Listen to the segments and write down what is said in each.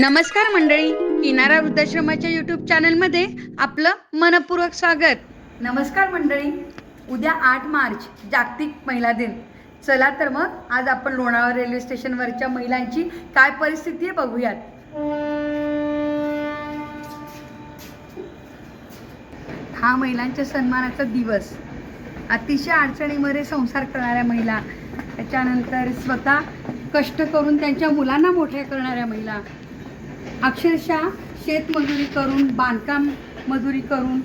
नमस्कार मंडळी किनारा वृद्धाश्रमाच्या युट्यूब चॅनलमध्ये आपलं मनपूर्वक स्वागत. नमस्कार मंडळी उद्या आठ मार्च जागतिक महिला दिन. चला तर मग आज आपण लोणावळा रेल्वे स्टेशनवरच्या महिलांची काय परिस्थिती आहे बघूयात. हा महिलांच्या सन्मानाचा दिवस. अतिशय अडचणीमध्ये संसार करणाऱ्या महिला त्याच्यानंतर स्वतः कष्ट करून त्यांच्या मुलांना मोठ्या करणाऱ्या महिला अक्षरशः शेतमजुरी करून बांधकाम मजुरी करून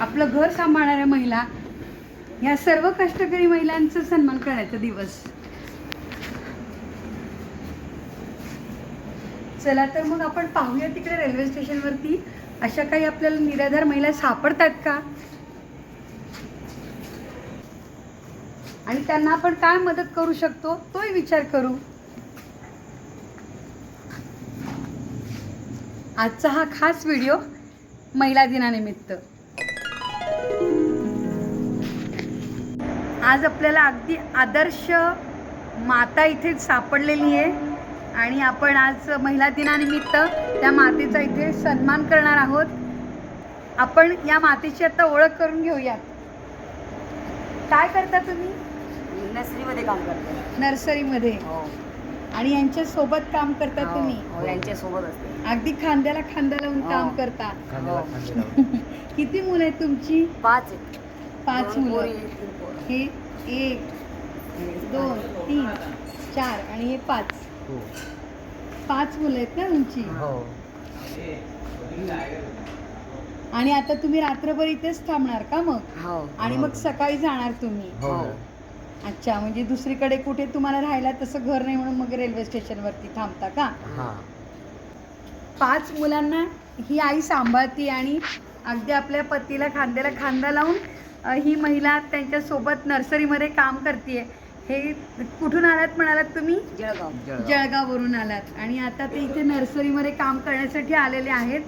आपलं घर सांभाळणाऱ्या महिला या सर्व कष्टकरी महिलांचा सन्मान करण्याचा दिवस. चला तर मग आपण पाहूया तिकडे रेल्वे स्टेशनवरती अशा काही आपल्याला निराधार महिला सापडतात का? आणि त्यांना आपण काय मदत करू शकतो तोही विचार करू. आजचा हा खास व्हिडिओ महिला दिनानिमित्त. आज आपल्याला अगदी आदर्श माता इथे सापडलेली आहे आणि आपण आज महिला दिनानिमित्त त्या मातेचा इथे सन्मान करणार आहोत. आपण या मातेची आता ओळख करून घेऊयात. काय करता तुम्ही? नर्सरीमध्ये काम करते. नर्सरीमध्ये. हो. आणि यांच्या सोबत काम करता हो, तुम्ही. हो, असते. अगदी खांद्याला खांदा लावून हो. काम करता. किती मुलं आहेत तुमची? पाच आहेत. पाच दोन मुलं. पोरी, तीन पोरं. हे एक दोन तीन चार आणि हे पाच. पाच मुलं आहेत ना तुमची? आणि आता तुम्ही रात्रभर इथेच थांबणार का मग? हो. आणि मग सकाळी जाणार तुम्ही? हो. अच्छा म्हणजे दुसरीकडे कुठे तुम्हाला राहायला तसं घर नाही म्हणून मग रेल्वे स्टेशनवरती थांबता का? पाच मुलांना ही आई सांभाळते आणि अगदी आपल्या पतीला खांद्याला खांदा लावून अ, ही महिला त्यांच्यासोबत नर्सरीमध्ये काम करते हे कुठून आलात म्हणालात तुम्ही? जळगाव. जळगाववरून आलात. आणि आता ते इथे नर्सरीमध्ये काम करण्यासाठी आलेले आहेत.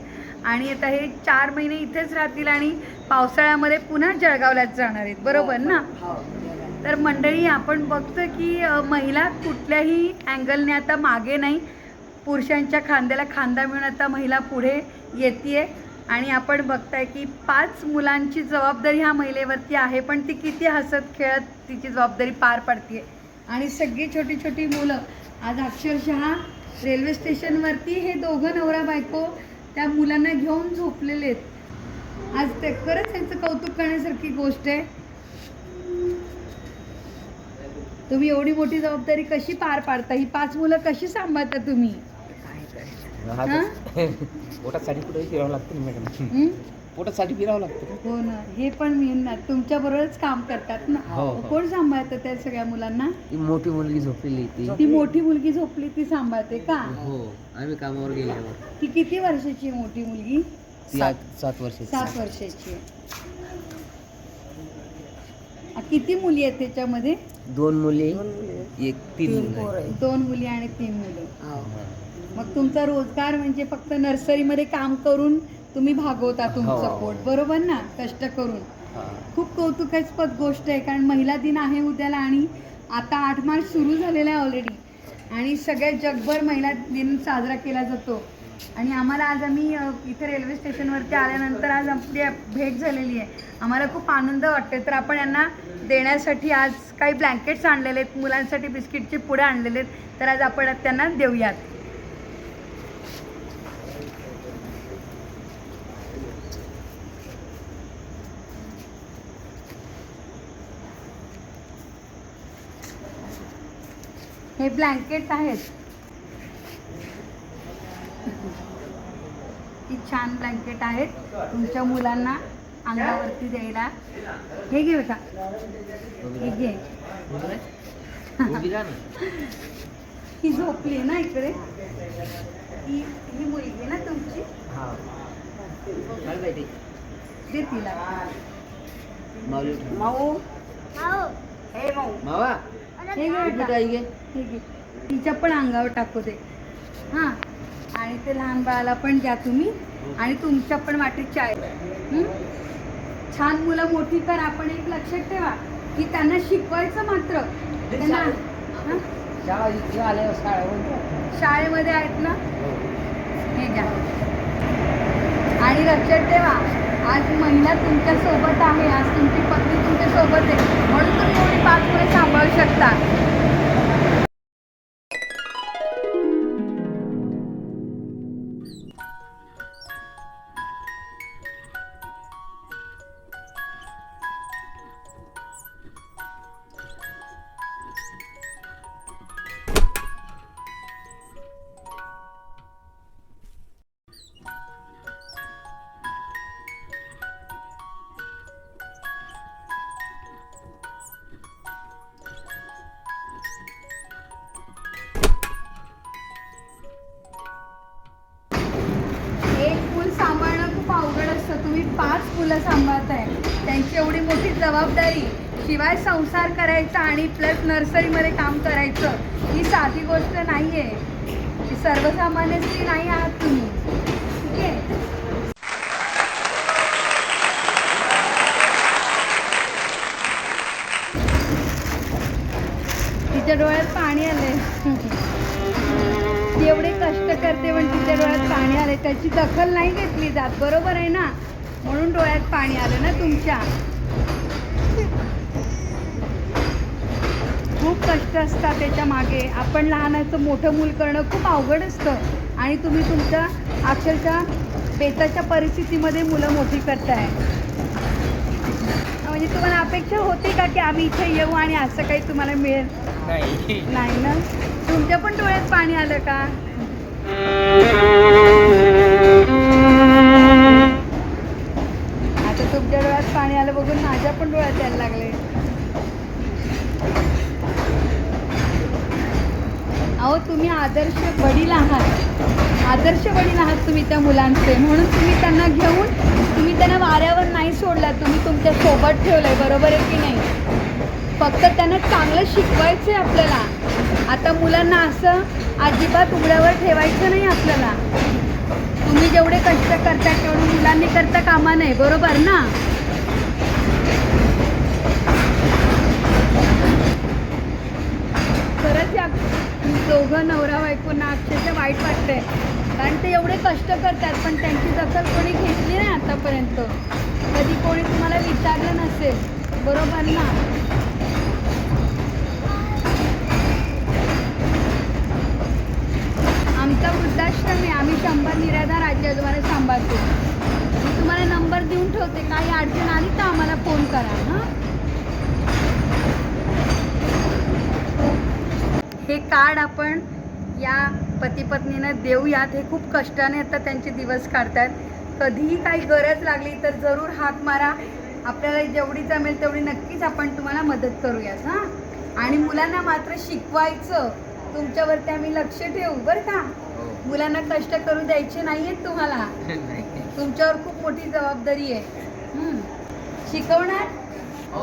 आणि आता हे चार महिने इथेच राहतील आणि पावसाळ्यामध्ये पुन्हा जळगावलाच जाणार आहेत. बरोबर ना? हो. तर मंडळी आपण बघतो की महिला कुठल्याही अँगलने आता मागे नाही. पुरुषांच्या खांद्याला खांदा मिळून आता महिला पुढे येते आणि आपण बघताय की पाच मुलांची जबाबदारी ह्या महिलेवरती आहे पण ती किती हसत खेळत तिची जबाबदारी पार पडते आणि सगळी छोटी छोटी मुलं आज अक्षरशः रेल्वे स्टेशनवरती हे दोघं नवरा बायको त्या मुलांना घेऊन झोपलेले आहेत. आज ते खरंच त्यांचं कौतुक करण्यासारखी गोष्ट आहे. तुम्ही एवढी मोठी जबाबदारी कशी पार पाडता? ही पाच मुलं कशी सांभाळता तुम्ही? पोटासाठी कुठे फिरावं लागतं मॅडम. हं? पोटासाठी फिरावं लागतं हो ना. हे पण मी ना. तुमच्या बरोबरच काम करतात ना. हो, हो. कोण सांभाळतं त्या सगळ्या मुलांना? ती मोठी मुलगी झोपलेली ती. ती मोठी मुलगी झोपली ती सांभाळते का? हो आम्ही कामावर गेल्यावर ती किती वर्षाची आहे मोठी मुलगी? सात वर्षाची. सात वर्षाची आहे. आ, किती मुली आहेत त्याच्यामध्ये? दोन मुली दोन मुली. एक तीन तीन मुलं पोरं आहेत. आहेत. दोन मुली आणि तीन मुलं हो. मग तुमचा रोजगार म्हणजे फक्त नर्सरीमध्ये काम करून तुम्ही भागवता तुमचं हो. पोट बरोबर ना कष्ट करून हा. खूप कौतुकास्पद गोष्ट आहे कारण महिला दिन आहे उद्याला आणि आता आठ मार्च सुरू झालेला आहे ऑलरेडी आणि सगळ्या जगभर महिला दिन साजरा केला जातो आणि आम्हाला आज आम्ही इथे रेल्वे स्टेशनवरती आल्यानंतर आज आपली भेट झालेली आहे. आम्हाला खूप आनंद वाटतोय. तर आपण यांना देण्यासाठी आज काही ब्लँकेट्स आणलेले आहेत मुलांसाठी बिस्किटचे पुढे आणलेले आहेत. तर आज आपण त्यांना देऊयात. हे ब्लँकेट्स आहेत ही छान ब्लँकेट आहेत. तुमच्या मुलांना अंगावरती द्यायला. हे घे बेटा हे घे. ही झोपली ना इकडे? ही ही मुलगी ना तुमची? हा. दे तिला. माऊ. हे माऊ. मावा. हे घे बेटा. हे घे. तिच्या पण अंगावर टाकू दे. हां. आणि ते लहान बाळाला पण द्या तुम्ही. आणि तुमच्या पण वाटेत चाय. छान मुलं मोठी तर आपण एक लक्षात ठेवा की त्यांना शिकवायचं मात्र. शाळेमध्ये आहेत ना? हे. घ्या. आणि लक्षात ठेवा आज महिला तुमच्यासोबत आहे आज तुमची पत्नी तुमच्यासोबत आहे. म्हणून तुम्ही एवढी पाच मुले सांभाळू शकता. पाच सांभाळत आहे त्यांची एवढी मोठी जबाबदारी शिवाय संसार करायचा आणि प्लस नर्सरीमध्ये काम करायचं ही साधी गोष्ट नाही आहे ही सर्वसामान्य स्त्री नाही आहात तुम्ही. ठीक आहे? तिच्या डोळ्यात पाणी आले एवढे कष्ट करते पण तिच्या डोळ्यात पाणी आले त्याची दखल नाही घेतली जात. बरोबर आहे ना? म्हणून डोळ्यात पाणी आलं ना तुमच्या. खूप कष्ट असतात त्याच्यामागे. आपण लहानाचं मोठं मूल करणं खूप अवघड असतं. आणि तुम्ही तुमच्या अक्षरशः बेताच्या परिस्थितीमध्ये मुलं मोठी करताय. म्हणजे तुम्हाला अपेक्षा होती का की आम्ही इथे येऊ आणि असं काही तुम्हाला मिळेल? नाही. नाही ना? तुमच्या पण डोळ्यात पाणी आलं का? त्या मुलांचे. म्हणून तुम्ही त्यांना घेऊन तुम्ही त्यांना वाऱ्यावर नाही सोडला तुम्ही तुमच्यासोबत ठेवलंय. बरोबर आहे की नाही? फक्त त्यांना चांगलं शिकवायचं आहे आपल्याला. आता मुलांना असं अजिबात उघड्यावर ठेवायचं नाही आपल्याला. तुम्ही जेवढे कष्ट करता तेवढे मुलांनी करता कामा नाही बरोबर ना? खरंच या दोघं नवरा बायकोंना अक्षरशः वाईट वाटतंय. ते एवढे कष्ट करतात पण त्यांची दखल कोणी घेतली नाही आतापर्यंत. कधी कोणी तुम्हाला विचारलं नसेल बरोबर ना? आमचा वृद्धाश्रम आहे आम्ही शंभर निराधार राज्याद्वारे सांभाळतो. मी तुम्हाला नंबर देऊन ठेवते काही अडचण आली तर आम्हाला फोन करा हां? हे कार्ड आपण या पती पत्नीनं देऊयात हे खूप कष्टाने आता त्यांचे दिवस काढतात कधीही काही गरज लागली तर जरूर हाक मारा. आपल्याला जेवढी जमेल तेवढी नक्कीच आपण तुम्हाला मदत करूयात हां? आणि मुलांना मात्र शिकवायचं. तुमच्यावरती आम्ही लक्ष ठेवू बरं का? मुलांना कष्ट करू द्यायचे नाही आहेत तुम्हाला तुमच्यावर खूप मोठी जबाबदारी आहे. हं. शिकवणार?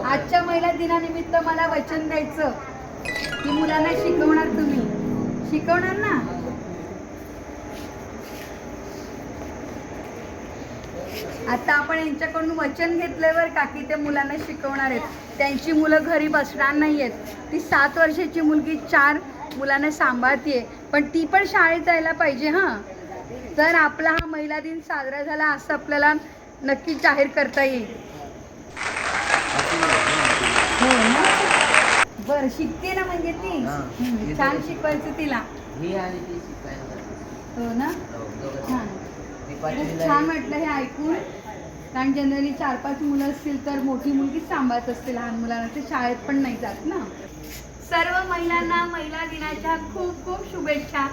आजच्या महिला दिनानिमित्त मला वचन द्यायचं. की मुलांना शिकवणार तुम्ही. शिकवणार ना? आता आपण यांच्याकडून वचन घेतलंय बरं का की ते मुलांना शिकवणार आहेत. त्यांची मुलं घरी बसणार नाही आहेत ती सात वर्षाची मुलगी चार मुलांना सांभाळते पण ती पण शाळेत जायला पाहिजे हां? तर आपला हा महिला दिन साजरा झाला असं आपल्याला नक्कीच जाहीर करता येईल. हो बरं शिकते ना म्हणजे ती? छान शिकवायचं तिला. ही ना? हो. छान. खूप छान. वाटलं हे ऐकून. कारण जनरली चार पाच मुलं असतील तर मोठी मुलगीच सांभाळत असते लहान मुलांना. ते शाळेत पण नाही जात ना. सर्व महिलांना महिला दिनाच्या खूप खूप शुभेच्छा.